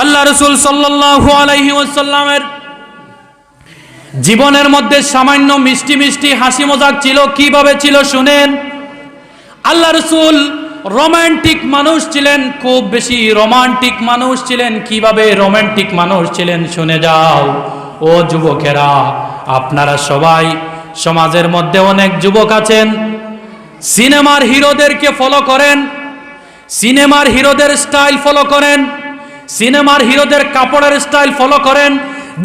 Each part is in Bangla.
আল্লাহ রসুল সাল্লাল্লাহু আলাইহি ওয়াসাল্লামের জীবনের মধ্যে সামান্য মিষ্টি মিষ্টি হাসি মজাক ছিল, কীভাবে ছিল শুনেন? আল্লাহ রসুল রোমান্টিক মানুষ ছিলেন, খুব বেশি রোমান্টিক মানুষ ছিলেন, কীভাবে রোমান্টিক মানুষ ছিলেন শুনে যাও। ও যুবকেরা, আপনারা সবাই সমাজের মধ্যে অনেক যুবক আছেন, সিনেমার হিরোদেরকে ফলো করেন, সিনেমার হিরোদের স্টাইল ফলো করেন সিনেমার হিরোদের কাপড়ের স্টাইল ফলো করেন।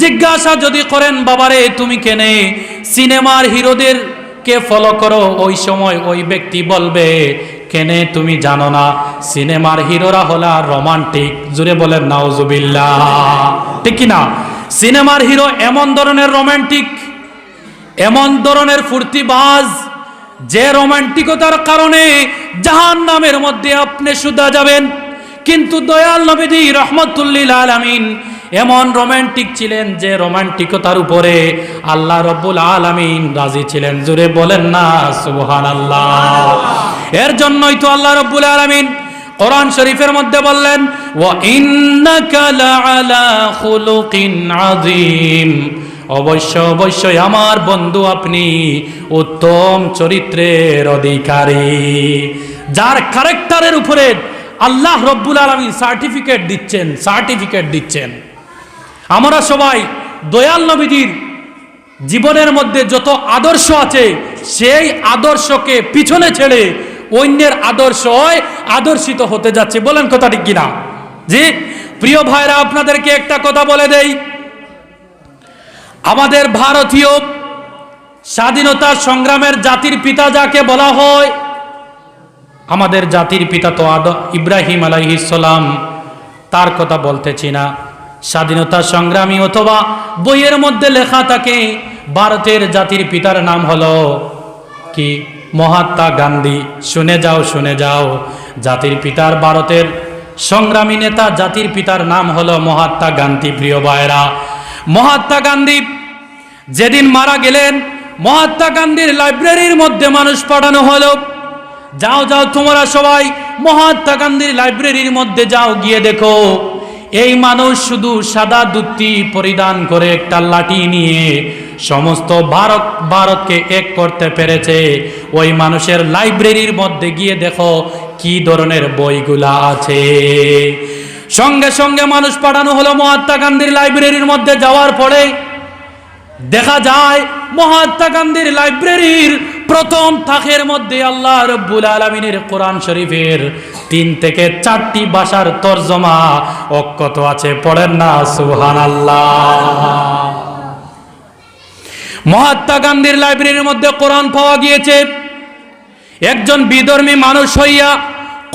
জিজ্ঞাসা যদি করেন, বাবারে, তুমি কেনে? সিনেমার হিরোদের কে ফলো করো, ওই সময় ওই ব্যক্তি বলবে, কেনে, তুমি জানো না, সিনেমার হিরোরা হলা রোমান্টিক জুড়ে বলেন, নাউজুবিল্লাহ। ঠিক কি না সিনেমার হিরো এমন ধরনের রোমান্টিক এমন ধরনের ফুর্তিবাজ, যে রোমান্টিকতার কারণে জাহান নামের মধ্যে আপনি সুদা যাবেন। কিন্তু দয়াল নবীজি রহমতুল্লিল আলামিন এমন রোমান্টিক ছিলেন যে রোমান্টিকতার উপরে আল্লাহ রব্বুল আলামিন রাজি ছিলেন। জুড়ে বলেন না সুবহান আল্লাহ এর জন্যই তো আল্লাহ রব্বুল আলামিন কোরআন শরীফের মধ্যে বললেন খুলুকিন আযীম। অবশ্য, অবশ্যই আমার বন্ধু আপনি উত্তম চরিত্রের অধিকারী। যার ক্যারেক্টারের উপরে আল্লাহ রব্বুল আলমী সার্টিফিকেট দিচ্ছেন সার্টিফিকেট দিচ্ছেন। আমরা সবাই দয়াল নবীজির জীবনের মধ্যে যত আদর্শ আছে, সেই আদর্শকে পিছনে ছেড়ে অন্যের আদর্শ আদর্শিত হতে যাচ্ছে। বলেন কথাটি কিনা? জি? প্রিয় ভাইরা, আপনাদেরকে একটা কথা বলে দেই। আমাদের ভারতীয় স্বাধীনতা সংগ্রামের জাতির পিতা যাকে বলা হয় আমাদের জাতির পিতা তো আদ ইব্রাহিম আলাইহিসালাম তার কথা বলতেছি না। স্বাধীনতা সংগ্রামী অথবা বইয়ের মধ্যে লেখা থাকে, ভারতের জাতির পিতার নাম হলো কি? মহাত্মা গান্ধী। শুনে যাও শুনে যাও। জাতির পিতার ভারতের সংগ্রামী নেতা জাতির পিতার নাম হলো মহাত্মা গান্ধী, প্রিয় ভাইরা মহাত্মা গান্ধী যেদিন মারা গেলেন, মহাত্মা গান্ধীর লাইব্রেরির মধ্যে মানুষ পাঠানো হলো। যাও যাও তোমরা সবাই মহাত্মা গান্ধীর লাইব্রেরির মধ্যে যাও, গিয়ে দেখো। এই মানুষ শুধু সাদা দুটি পরিধান করে একটা লাঠি নিয়ে সমস্ত ভারত, ভারতকে এক করতে পেরেছে। ওই মানুষের লাইব্রেরির মধ্যে গিয়ে দেখো কি ধরনের বইগুলা আছে। সঙ্গে সঙ্গে মানুষ পাঠানো হলো মহাত্মা গান্ধীর লাইব্রেরির মধ্যে। যাওয়ার পরে দেখা যায় মহাত্মা গান্ধীর লাইব্রেরির প্রথম থাকের মধ্যে আল্লাহ রব্বুল আলমিনের কোরআন শরীফের তিন থেকে চারটি ভাষার তর্জমা অক্ষত আছে, পড়েন না সুহান আল্লাহ মহাত্মা গান্ধীর লাইব্রেরির মধ্যে কোরআন পাওয়া গিয়েছে। একজন বিধর্মী মানুষ হইয়া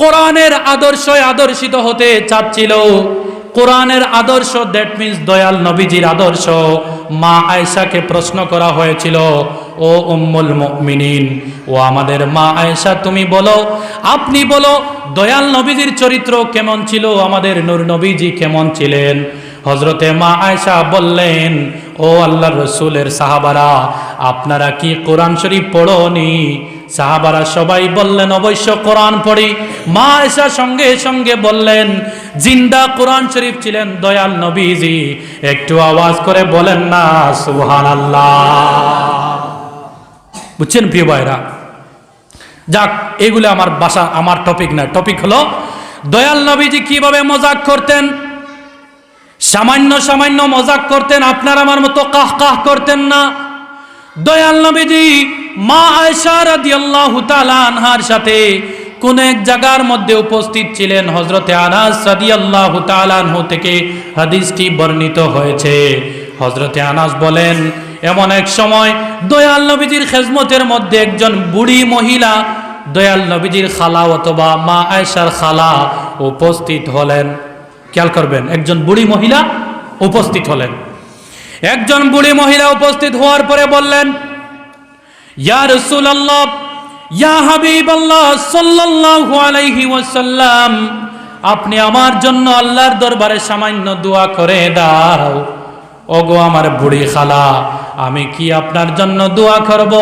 কোরআনের আদর্শ আদর্শিত হতে চাচ্ছিল। কোরআনের আদর্শ দ্যাট মিন্স দয়াল নবীজির আদর্শ, মা আয়েশাকে প্রশ্ন করা হয়েছিল ও উম্মুল মুমিনিন। ও আমাদের মা আয়েশা, তুমি বলো, আপনি বলো, দয়াল নবীজির চরিত্র কেমন ছিল? আমাদের নূর নবীজি কেমন ছিলেন? হজরতে মা আয়েশা বললেন, ও আল্লাহ রসুলের সাহাবারা, আপনারা কি কোরআন শরীফ পড়নি? সাহাবারা সবাই বললেন, অবশ্য কোরআন পড়ি। মা আয়েশা সঙ্গে সঙ্গে বললেন, জিন্দা কোরআন শরীফ ছিলেন দয়াল নবীজি। একটু আওয়াজ করে বলেন না সুহান আল্লাহ বুঝছেন প্রিয় ভাইরা? যাক, এগুলো আমার বাসা, আমার টপিক না টপিক হলো, দয়াল নবীজি কীভাবে মজাক করতেন? সামান্য সামান্য মজাক করতেন, আপনার আমার মতো কাহ কাহ করতেন না। দয়াল নবীজি মা আয়সা রাদিয়াল্লাহু তাআলা আনহার সাথে কোন এক জায়গার মধ্যে উপস্থিত ছিলেন হজরতে আনাস রাদিয়াল্লাহু তাআলা থেকে হাদিসটি বর্ণিত হয়েছে। হজরতে আনাস বলেন এমন এক সময় দয়াল নবীজির খেজমতের মধ্যে একজন বুড়ি মহিলা দয়াল নবীজির খালা অথবা মা আয়সার খালা উপস্থিত হলেন। খেয়াল করবেন, একজন বুড়ি মহিলা উপস্থিত হলেন। একজন বুড়ি মহিলা উপস্থিত হওয়ার পরে বললেন, ইয়া রাসূলুল্লাহ, ইয়া হাবিবাল্লাহ সাল্লাল্লাহু আলাইহি ওয়াসাল্লাম, আপনি আমার জন্য আল্লাহর দরবারে সামান্য দোয়া করে দাও। ওগো আমার বুড়ি খালা আমি কি আপনার জন্য দোয়া করব?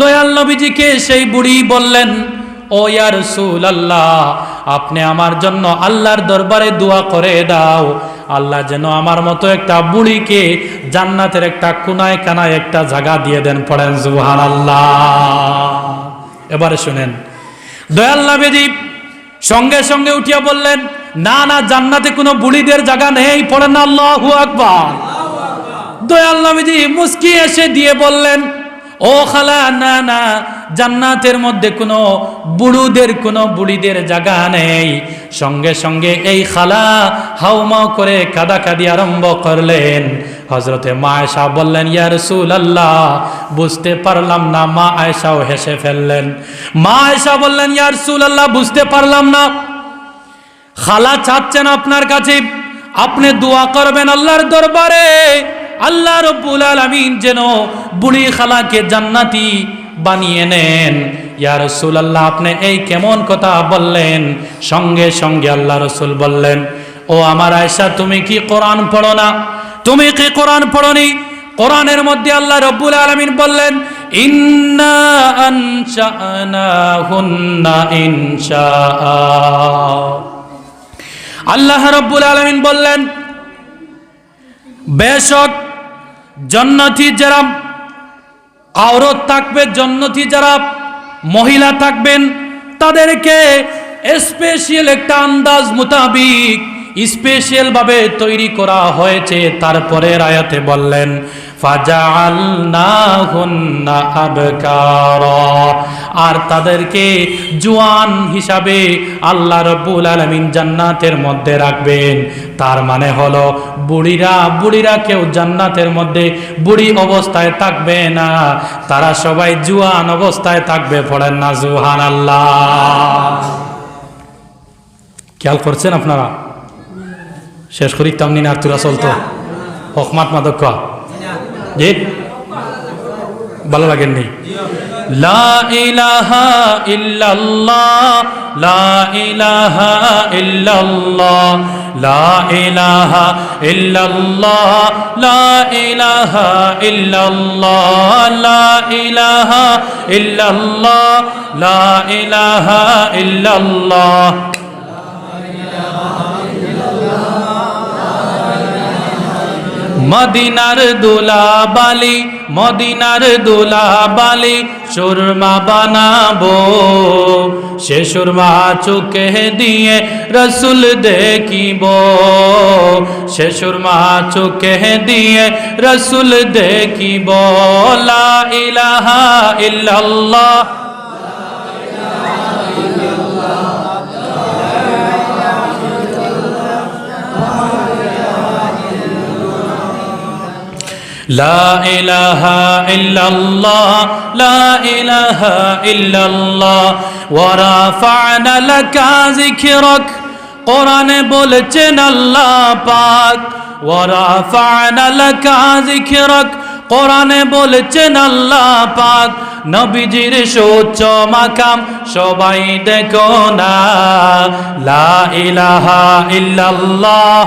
দয়াল নবীজিকে সেই বুড়ি বললেন, ও ইয়া রাসূলুল্লাহ, আপনি আমার জন্য আল্লাহর দরবারে দোয়া করে দাও। আল্লাহ যেন আমার মতো একটা বুড়িকে জান্নাতের একটা কোনায় কানায় একটা জায়গা দিয়ে দেন। পড়েন জুহান আল্লাহ এবারে শুনেন দয়াল্লা বেদি সঙ্গে সঙ্গে উঠিয়া বললেন, না না, জান্নাতে কোনো বুড়িদের জায়গা নেই। পড়েন, আল্লাহু আকবার। দয়াল নবীজি মুস্কি এসে দিয়ে বললেন, ও খালা, না না, জান্নাতের মধ্যে কোনো বুড়ুদের, কোনো বুড়িদের জায়গা নেই। সঙ্গে সঙ্গে এই খালা হাউমাউ করে কাদাকাদি আরম্ভ করলেন। হজরতে মা আয়সা বললেন, ইয়া রসুল আল্লাহ বুঝতে পারলাম না। মা আয়সাও হেসে ফেললেন। মা আয়সা বললেন, ইয়া রসুল আল্লাহ বুঝতে পারলাম না। খালা চাচ্ছেন আপনার কাছে। আপনি দোয়া করবেন আল্লাহর দরবারে। আল্লাহ রব্বুল আলামিন যেন বুড়ি খালাকে জান্নাতি বানিয়ে নেন। ইয়া রাসূলুল্লাহ, আপনি এই কেমন কথা বললেন? সঙ্গে সঙ্গে আল্লাহ রসুল বললেন, ও আমার আয়সা তুমি কি কোরআন পড়ো না? তুমি কি কোরআন পড়নি কোরআনের মধ্যে আল্লাহ রব্বুল আলামিন বললেন আল্লাহ রব্বুল আলমিন বললেন, বেশক জন্নতি যারা আওরত থাকবে, জন্নতি যারা মহিলা থাকবেন, তাদেরকে স্পেশাল একটা আন্দাজ মোতাবিক স্পেশাল ভাবে তৈরি করা হয়েছে। তারপরে আয়াতে বললেন আর তাদেরকে জোয়ান হিসাবে আল্লাহ রব্বুল আলামিন জান্নাতের মধ্যে রাখবেন। তার মানে হলো, বুড়িরা বুড়িরা কেউ জান্নাতের মধ্যে বুড়ি অবস্থায় থাকবে না। তারা সবাই জুয়ান অবস্থায় থাকবে, পড়েন না জুহান আল্লাহ খেয়াল করছেন আপনারা? শেষ করি তামনি না তুরা চলতো হকমাত মাদক জি? ভালো লাগেননি। লা ইলাহা ইল্লাল্লাহ লা ইলাহা ইল্লাল্লাহ লা ইলাহা ইল্লাল্লাহ মদিনার দোলা বালি মদিনার দোলা বালি সুরমা বানাবো। সে সুরমা চোখে দিয়ে রসুল দেখিব। সে সুরমা চোখে দিয়ে রসুল দেখিব। লা ইলাহা ইল্লাল্লাহ। লা ইলাহা ইল্লাল্লাহ, লা ইলাহা ইল্লাল্লাহ, ওয়া রাফা'না লাকা যিকরাক, কোরআনে বলেছেন আল্লাহ পাক, ওয়া রাফা'না লাকা যিকরাক, কোরআনে বলেছেন আল্লাহ পাক, নবীজির সোচ্চ মাকাম সবাই দেখো না, লা ইলাহা ইল্লাল্লাহ।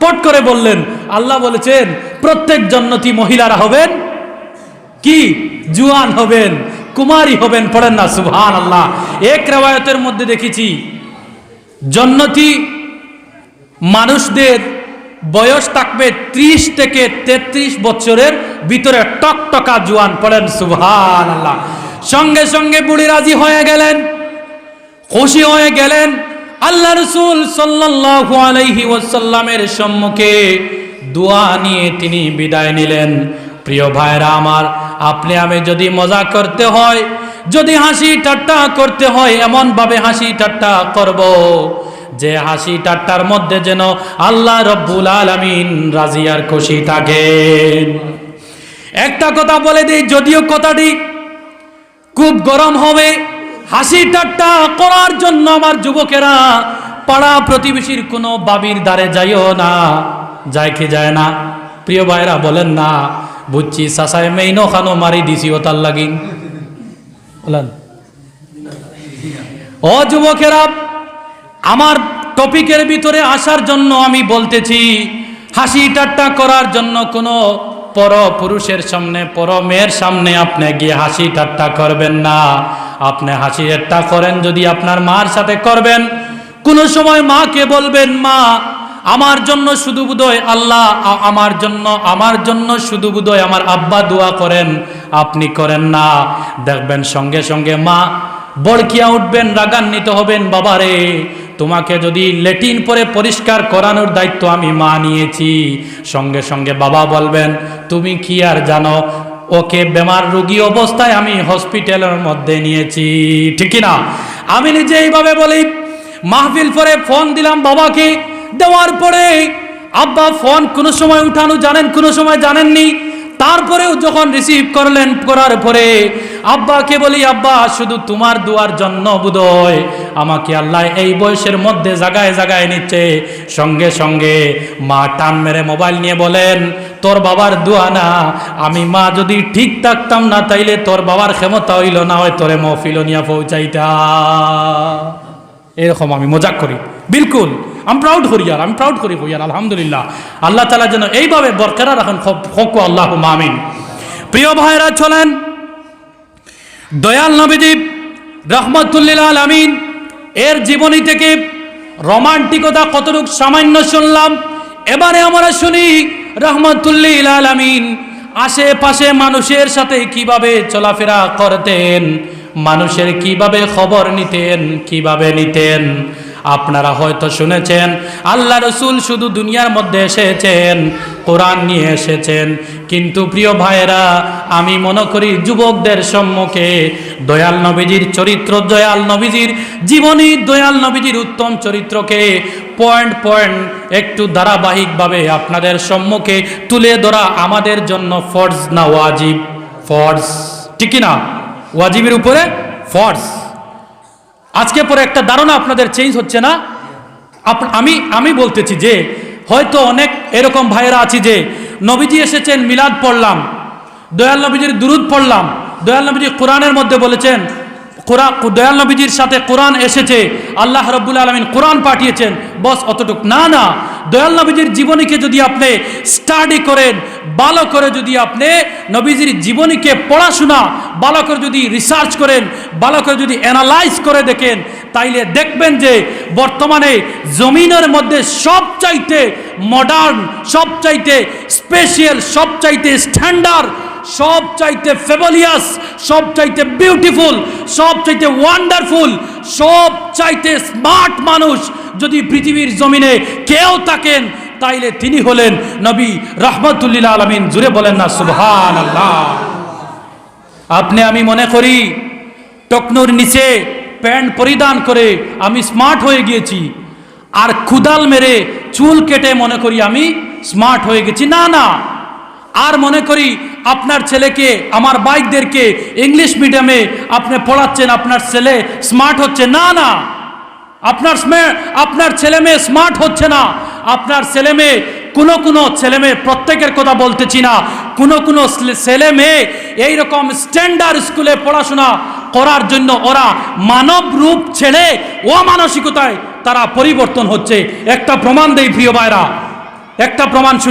পট করে বললেন, আল্লাহ বলেছেন, প্রত্যেক জন্নতি মহিলারা হবেন কি? জুয়ান হবেন, কুমারী হবেন, পড়েন না সুহান আল্লাহ এক রেওয়ায়তের মধ্যে দেখেছি, জন্নতি মানুষদের বয়স থাকবে ত্রিশ থেকে তেত্রিশ বছরের ভিতরে টকটকা জুয়ান, পড়েন সুহান আল্লাহ সঙ্গে সঙ্গে বুড়ি রাজি হয়ে গেলেন, খুশি হয়ে গেলেন আল্লাহ রসুল সাল্লাল্লাহু আলাইহি ওয়াসাল্লামের সম্মুখে দোয়া নিয়ে তিনি বিদায় নিলেন। প্রিয় ভাইরা আমার, আপনি আমি যদি মজা করতে হয়, যদি হাসি ঠাট্টা করতে হয় এমন ভাবে হাসি ঠাট্টা করব। যে হাসি ঠাট্টার মধ্যে যেন আল্লাহ রব্বুল আলামিন রাজিয়ার খুশি থাকেন একটা কথা বলে দিই, যদিও কথাটি খুব গরম হবে হাসি ঠাট্টা করার জন্য আমার যুবকেরা পাড়া প্রতিবেশীর কোনো বাবির দ্বারে যাইও না। যায় কি যায় না? প্রিয় ভাইরা বলেন না। বুঝছি, সাসায় মেইনো খানো মারি দিছি ও তার লাগি। বলেন। ও যুবকেরা, আমার টপিকের ভিতরে আসার জন্য আমি বলতেছি, হাসি ঠাট্টা করার জন্য কোনো পর পুরুষের সামনে, পর মেয়ের সামনে আপনি গিয়ে হাসি ঠাট্টা করবেন না। আপনি হাসি ঠাট্টা করেন যদি আপনার মার সাথে করবেন। কোনো সময় মাকে বলবেন, মা, আমার জন্য শুধু বুধয় আল্লাহ আমার জন্য আমার জন্য শুধু বুধয় আমার আব্বা দোয়া করেন। আপনি করেন না। দেখবেন সঙ্গে সঙ্গে মা বড়কিয়া উঠবেন, রাগান্বিত হবেন, বাবারে তোমাকে যদি লেটিন পরে পরিষ্কার করানোর দায়িত্ব আমি মা নিয়েছি সঙ্গে সঙ্গে বাবা বলবেন, তুমি কি আর জানো, ওকে বেমার রোগী অবস্থায় আমি হসপিটালের মধ্যে নিয়েছি। ঠিক না আমি নিজে এইভাবে বলি, মাহফিল পরে ফোন দিলাম বাবাকে, দেওয়ার পরে আব্বা ফোন কোনো সময় উঠানো জানেন, কোনো সময় জানেননি। তারপরেও যখন রিসিভ করলেন, করার পরে আব্বাকে বলি, আব্বা, শুধু তোমার দুয়ার জন্য বুধয় আমাকে আল্লাহ এই বয়সের মধ্যে জাগায় জাগায় নিচ্ছে। সঙ্গে সঙ্গে মা টান মেরে মোবাইল নিয়ে বলেন, তোর বাবার দোয়া না, আমি মা যদি ঠিক থাকতাম না, তাইলে তোর বাবার ক্ষমতা হইল না, হয় তোরে মহফিল নিয়ে পৌঁছাইতা এরকম আমি মজাক করি। বিলকুল আমি প্রাউড করি আর আমি প্রাউড করি হইয়ার আলহামদুলিল্লাহ। আল্লাহ তালা যেন এইভাবে বরকরার রাখেন ফকু আল্লাহ মামিন প্রিয় ভাইরা চলেন দয়াল নবীদ্বীপ রহমতুল্লিল আমিন এর জীবনী থেকে রোমান্টিকতা কতটুক সামান্য শুনলাম, এবারে আমরা শুনি রহমতুল্লিল আমিন আশেপাশে মানুষের সাথে কীভাবে চলাফেরা করতেন, মানুষের কীভাবে খবর নিতেন, কীভাবে নিতেন। আপনারা হয়তো শুনেছেন, আল্লাহ রসুল শুধু দুনিয়ার মধ্যে এসেছেন, কোরআন নিয়ে এসেছেন। কিন্তু প্রিয় ভাইয়েরা, আমি মনে করি যুবকদের সম্মুখে দয়াল নবীজির চরিত্র, দয়াল নবীজির জীবনী, দয়াল নবীজির উত্তম চরিত্রকে পয়েন্ট পয়েন্ট একটু ধারাবাহিকভাবে আপনাদের সম্মুখে তুলে ধরা আমাদের জন্য ফর্জ না ওয়াজিব? ফর্জ। ঠিক না ওয়াজিবের উপরে ফর্জ। আজকে পরে একটা ধারণা আপনাদের চেঞ্জ হচ্ছে না? আমি আমি বলতেছি যে, হয়তো অনেক এরকম ভাইয়েরা আছি যে, নবীজি এসেছেন, মিলাদ পড়লাম, দয়াল নবীজির দুরুদ পড়লাম, দয়াল নবীজি কোরআনের মধ্যে বলেছেন কোরআন দয়াল নবীজির সাথে কোরআন এসেছে, আল্লাহ রব্বুল আলমিন কোরআন পাঠিয়েছেন, বস অতটুক। না না দয়াল নবীজির জীবনীকে যদি আপনি স্টাডি করেন, ভালো করে যদি আপনি নবীজির জীবনীকে পড়াশোনা, ভালো করে যদি রিসার্চ করেন, ভালো করে যদি অ্যানালাইজ করে দেখেন, তাইলে দেখবেন যে বর্তমানে জমিনের মধ্যে সবচাইতে মডার্ন সবচাইতে স্পেশাল সবচাইতে স্ট্যান্ডার্ড সবচাইতে ফেবলিয়াস সবচাইতে বিউটিফুল সবচাইতে ওয়ান্ডারফুল সবচাইতে স্মার্ট মানুষ যদি পৃথিবীর জমিনে কেউ থাকেন, তাইলে তিনি হলেন নবী রহমতুল্লিল আলমিন। জুড়ে বলেন না সুবহান আল্লাহ আপনি, আমি মনে করি, টকনুর নিচে প্যান্ট পরিধান করে আমি স্মার্ট হয়ে গিয়েছি, আর কুদাল মেরে চুল কেটে মনে করি আমি স্মার্ট হয়ে গেছি। না না আর মনে করি আপনার ছেলেকে, আমার বাইকদেরকে ইংলিশ মিডিয়ামে আপনি পড়াচ্ছেন, আপনার ছেলে স্মার্ট হচ্ছে। না না। আপনার আপনার ছেলে মেয়ে স্মার্ট হচ্ছে না। আপনার ছেলে মেয়ে, কোনো কোনো ছেলে মেয়ে প্রত্যেকের কথা বলতেছি না। কোনো কোনো ছেলে- মেয়ে এইরকম স্ট্যান্ডার্ড স্কুলে পড়াশোনা করার জন্য ওরা মানব রূপ ছেড়ে অমানসিকতায় তারা পরিবর্তন হচ্ছে। একটা প্রমাণ দেই, প্রিয় ভাইরা। একটা প্রমাণ